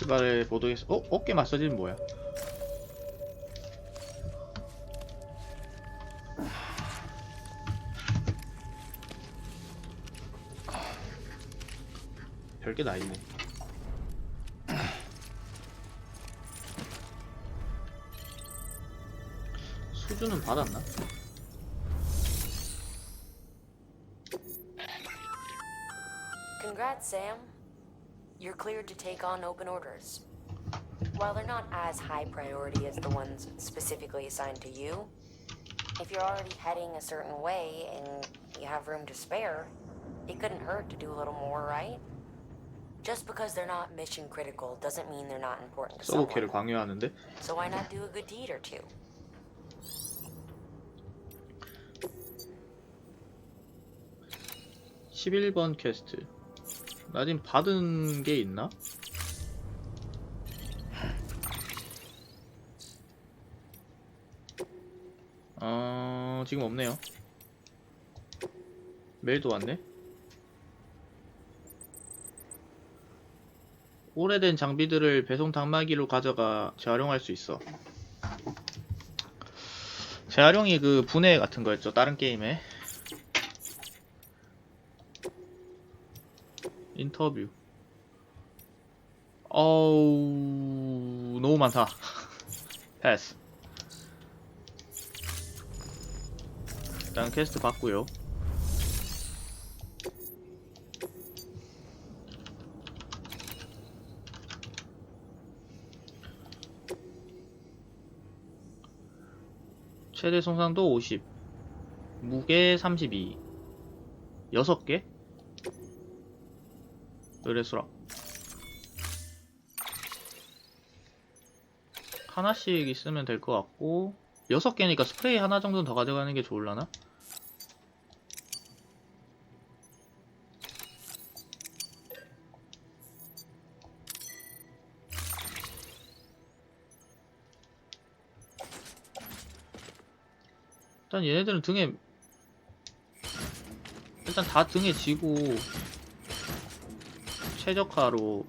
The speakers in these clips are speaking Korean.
출발해 보도록 어? 어깨 마사지는 뭐야? 별게 다 있네. 수주는 받았나? You're cleared to take on open orders. While they're not as high priority as the ones specifically assigned to you, if you're already heading a certain way and you have room to spare, it couldn't hurt to do a little more, right? Just because they're not mission critical doesn't mean they're not important to 서브캐를 someone. 강요하는데 So why not do a good deed or two? 십일 번 퀘스트 나 지금 받은 게 있나? 어... 지금 없네요. 메일도 왔네. 오래된 장비들을 배송 당마기로 가져가 재활용할 수 있어. 재활용이 그 분해 같은 거였죠 다른 게임에 인터뷰. 어우, 너무 많다. 패스. 일단 퀘스트 받고요. 최대 손상도 50. 무게 32. 6개? 의뢰수락 하나씩 있으면 될 것 같고 여섯 개니까 스프레이 하나 정도는 더 가져가는 게 좋을라나? 일단 얘네들은 등에 일단 다 등에 지고 최적화로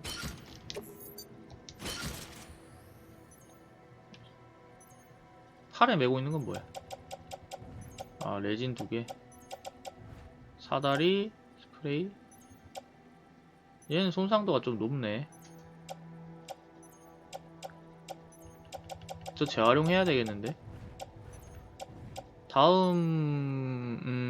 팔에 메고 있는 건 뭐야? 아 레진 두 개, 사다리, 스프레이. 얘는 손상도가 좀 높네. 저 재활용해야 되겠는데? 다음 음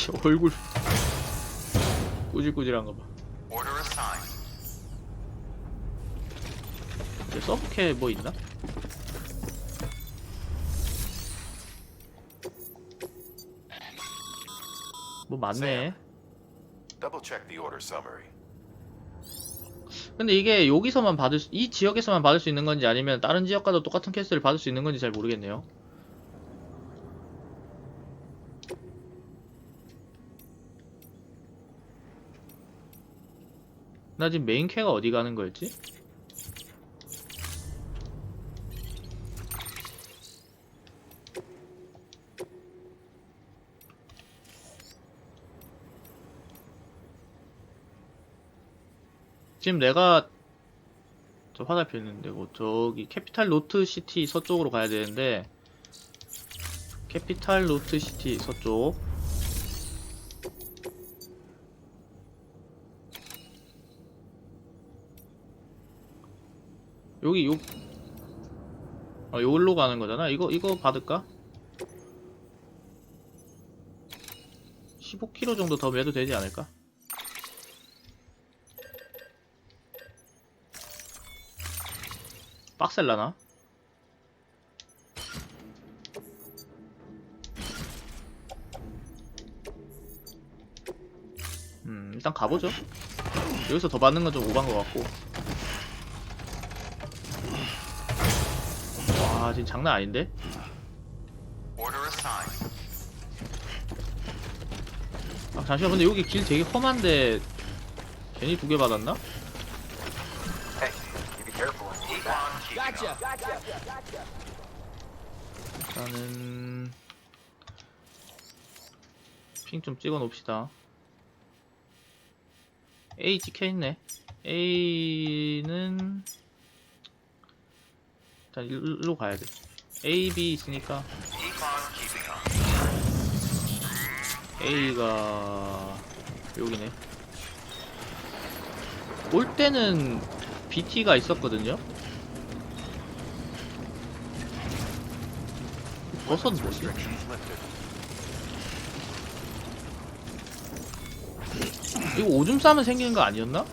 씨 얼굴 꾸질꾸질한 거 봐. 저 서브캐 뭐 있나? 뭐 많네. Double check the order summary. 근데 이게 여기서만 받을 수, 이 지역에서만 받을 수 있는 건지 아니면 다른 지역과도 똑같은 퀘스트를 받을 수 있는 건지 잘 모르겠네요. 나 지금 메인 캐가 어디 가는 거였지? 지금 내가 저 화살표 있는데 뭐 저기 캐피탈 노트 시티 서쪽으로 가야 되는데 캐피탈 노트 시티 서쪽 여기 요 아, 여기로 가는 거잖아. 이거 이거 받을까? 15km 정도 더 매도 되지 않을까? 빡셀라나? 음, 일단 가보죠. 여기서 더 받는 건 좀 오반 것 같고. 와, 지금 장난 아닌데? 아, 잠시만, 근데 여기 길 되게 험한데, 괜히 두 개 받았나? 일단은 핑 좀 찍어 놓읍시다. A 찍혀 있네. A는 일단 일로 가야 돼. A, B 있으니까. A가 여기네. 올 때는 BT가 있었거든요. 버섯 뭐지? 이거 오줌 싸면 생기는 거 아니었나?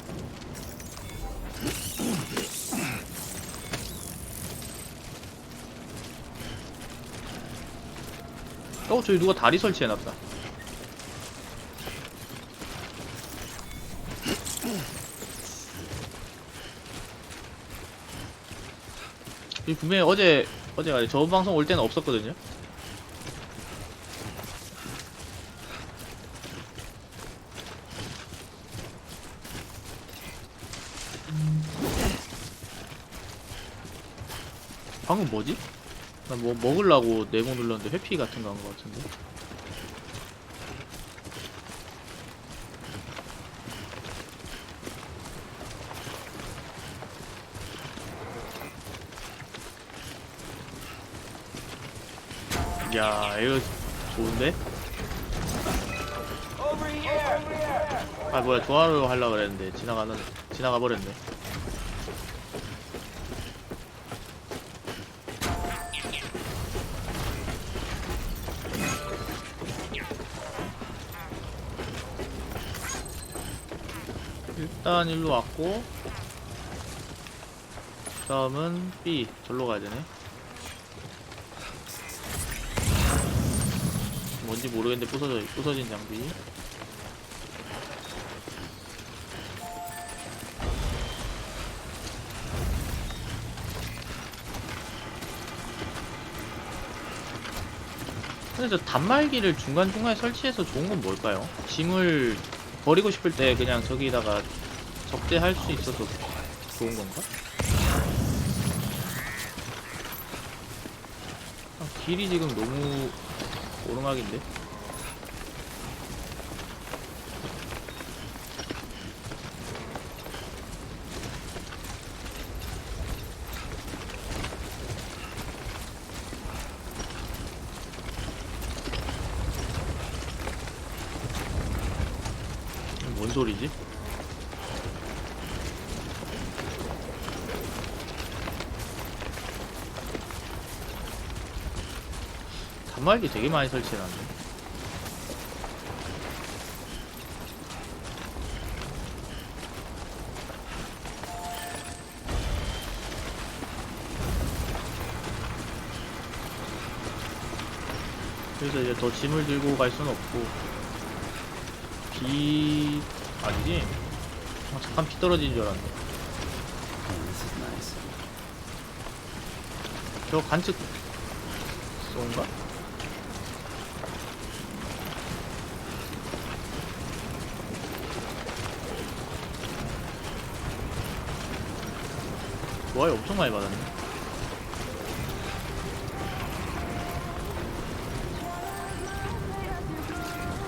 어, 저기 누가 다리 설치해놨다. 이 분명히 어제, 어제가 아니라 저 방송 올 때는 없었거든요. 방금 뭐지? 나 뭐 먹으려고 네모 눌렀는데 회피 같은 거 한 거 같은데. 야, 이거 좋은데? 아 뭐야 조화로 하려고 그랬는데 지나가는 지나가 버렸네. 일단 일로 왔고 다음은 B 절로 가야 되네 뭔지 모르겠는데 부서져 부서진 장비 근데 저 단말기를 중간중간에 설치해서 좋은 건 뭘까요? 짐을 버리고 싶을 때 그냥 저기다가 적재할 수 있어서 좋은 건가? 아, 길이 지금 너무 오르막인데? 뭔 소리지? 단말기 되게 많이 설치해놨네. 그래서 이제 더 짐을 들고 갈 수는 없고 비 아니지? 아, 잠깐 비 떨어지는 줄 알았네. 저 관측 쏜가? 좋아요 엄청 많이 받았네.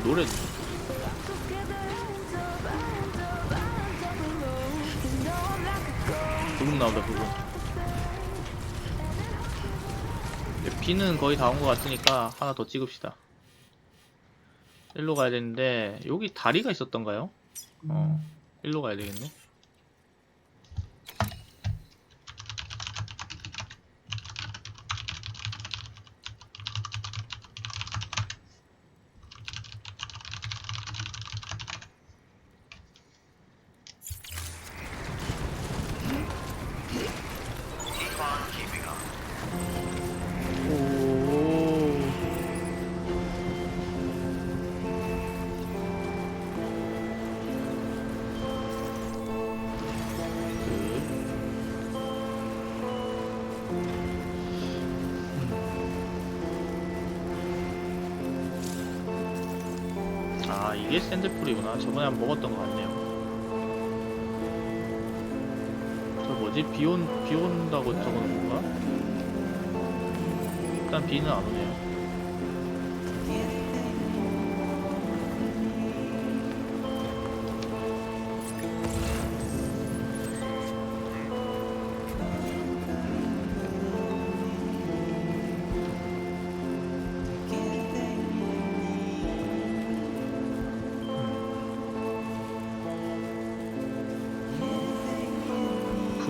노래 부금 나온다 부금 비는 거의 다 온 것 같으니까 하나 더 찍읍시다 일로 가야 되는데 여기 다리가 있었던가요? 어 일로 가야 되겠네 아 이게 샌드풀이구나. 저번에 한 번 먹었던 것 같네 뭐지 비 온 비 온다고 적어놓은 건가? 일단 비는 안 오네요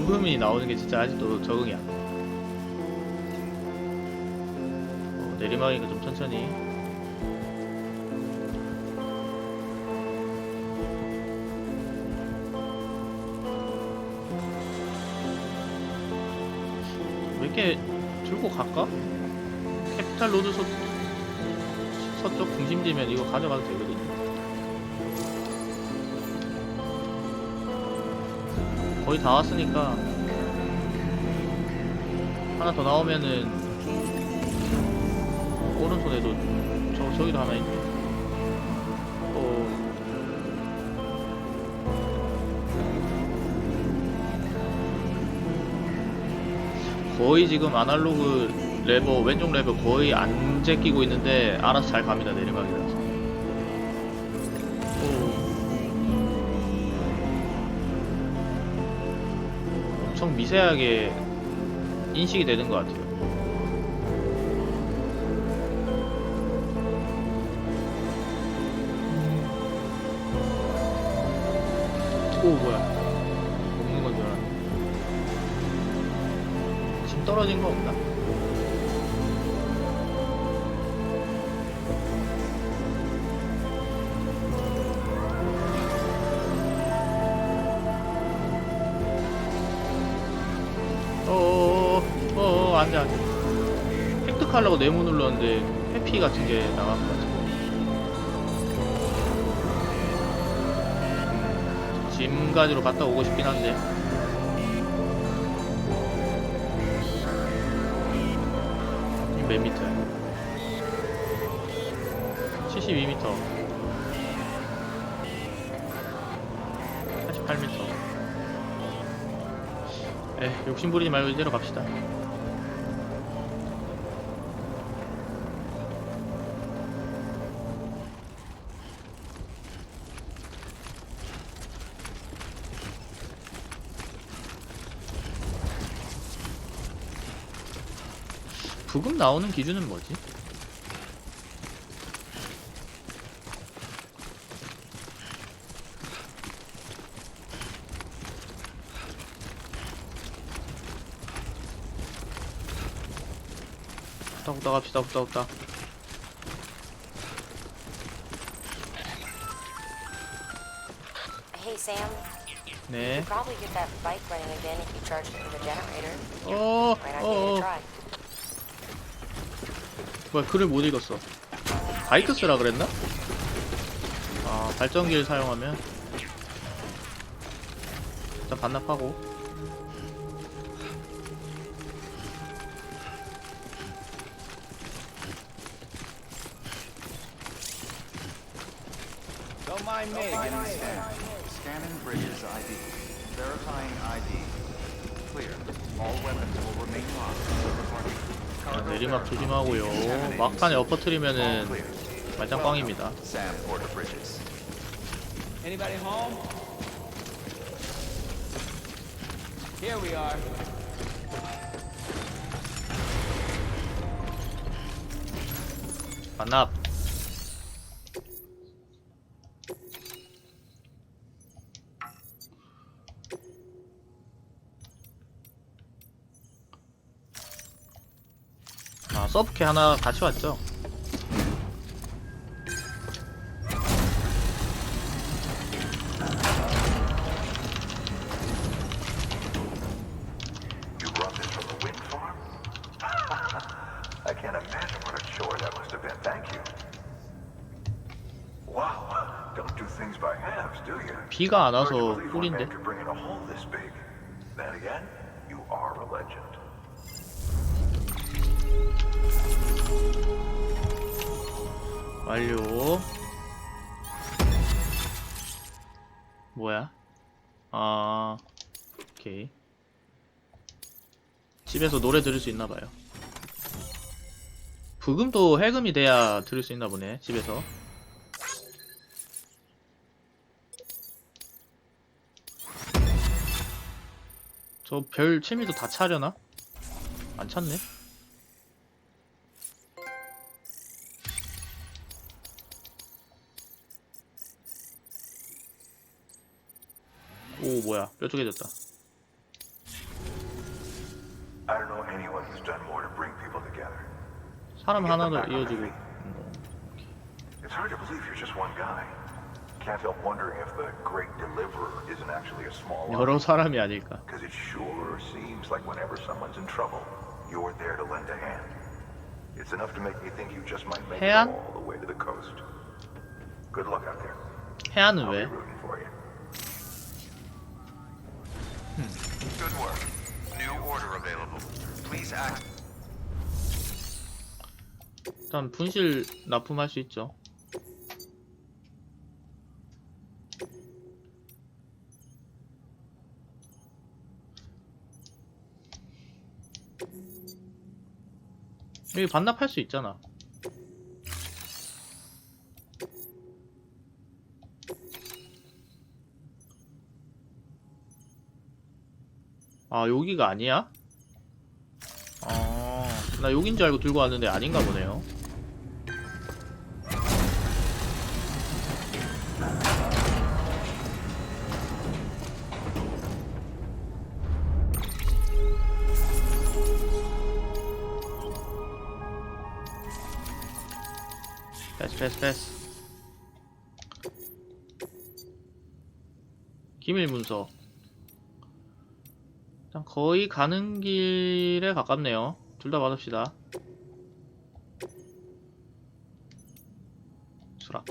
부금이 나오는 게 진짜 아직도 적응이 안 돼. 어, 내리막이니까 좀 천천히. 몇개 들고 갈까? 캐피탈 로드 서, 서쪽 중심지면 이거 가져가도 되거든 거의 다 왔으니까 하나 더 나오면은 오른손에도 저 저기도 하나 있네. 어. 거의 지금 아날로그 레버 왼쪽 레버 거의 안 제끼고 있는데 알아서 잘 갑니다 내리막이라서. 엄청 미세하게 인식이 되는 것 같아요. 오 뭐야? 먹는 건 줄 알았네. 지금 떨어진 거 없나? 획득하려고 네모 눌렀는데 회피 같은 게 나간 것 같아 음, 짐 가지러 갔다 오고 싶긴 한데. 이몇 미터야? 72m 88m 에 욕심 부리지 말고 이대로 갑시다. 부금 나오는 기준은 뭐지? 후딱 후딱 갑시다 후딱 후딱 Hey, Sam. 네 You'd probably get that bike running again if you charged it with a generator. 어, not 어, 어, try? 뭐야, 글을 못 읽었어. 바이크 쓰라 그랬나? 아, 발전기를 사용하면. 일단 반납하고. Don't mind me. Getting scanned. Scanning Bridges ID. Verifying ID. Clear. All weapons will remain locked. 자, 내리막. 조심하고요. 막판에 clear. 말짱 꽝입니다. Sam Porter Bridges. Anybody home? Here we are. 반납. 서브캐 하나 같이 왔죠? 비가 안 와서 꿀인데. 완료. 뭐야? 아, 오케이. 집에서 노래 들을 수 있나 봐요. 부금도 해금이 돼야 들을 수 있나 보네, 집에서. 저별 채미도 다 차려나? 안 찼네. 오 뭐야 뾰족해졌다 사람 하나를 이어주고 It's hard to believe you're just one guy. Can't help wondering if the great deliverer isn't actually a small one. Because it sure seems like whenever someone's in trouble, you're there to lend a hand. It's enough to make me think you just might make it all the way to the coast. Good luck out there. 해안은 왜? 일단 분실 납품할 수 있죠. 여기 반납할 수 있잖아. 아 여기가 아니야? 아, 나 여긴 줄 알고 들고 왔는데 아닌가 보네요. 패스 패스 패스. 기밀 문서. 거의 가는 길에 가깝네요 둘 다 받읍시다. 수락.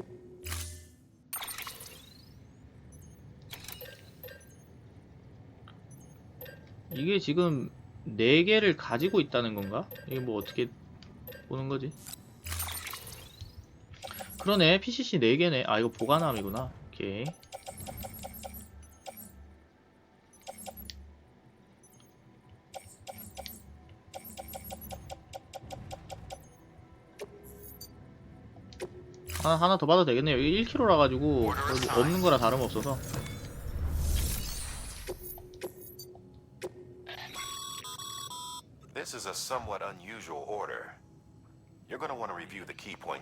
이게 지금 4개를 가지고 있다는 건가? 이게 뭐 어떻게 보는 거지? 그러네. PCC 4개네. 아 이거 보관함이구나. 오케이 하나, 하나 더 받아도 되겠네요. 여기 1kg라 가지고 없는 거라 다름 없어서.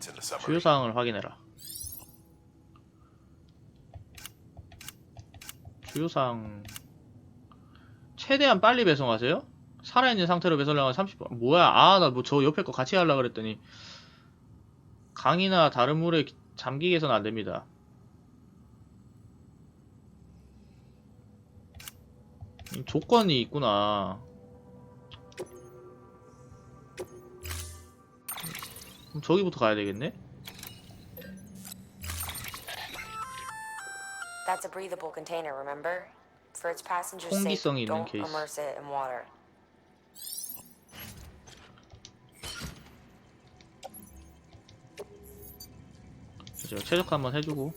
In the summary. 주요 사항을 확인해라. 주요 사항. 최대한 빨리 배송하세요? 살아있는 상태로 배송하면 30분 뭐야? 아 나 뭐 저 옆에 거 같이 하려고 그랬더니 강이나 다른 물에 기- 잠기게 해서는 안됩니다 이 조건이 있구나 그럼 저기부터 가야 되겠네? That's a breathable container, remember? For its passengers' sake, 있는 don't immerse it in water. 그죠. 최적 한번 해주고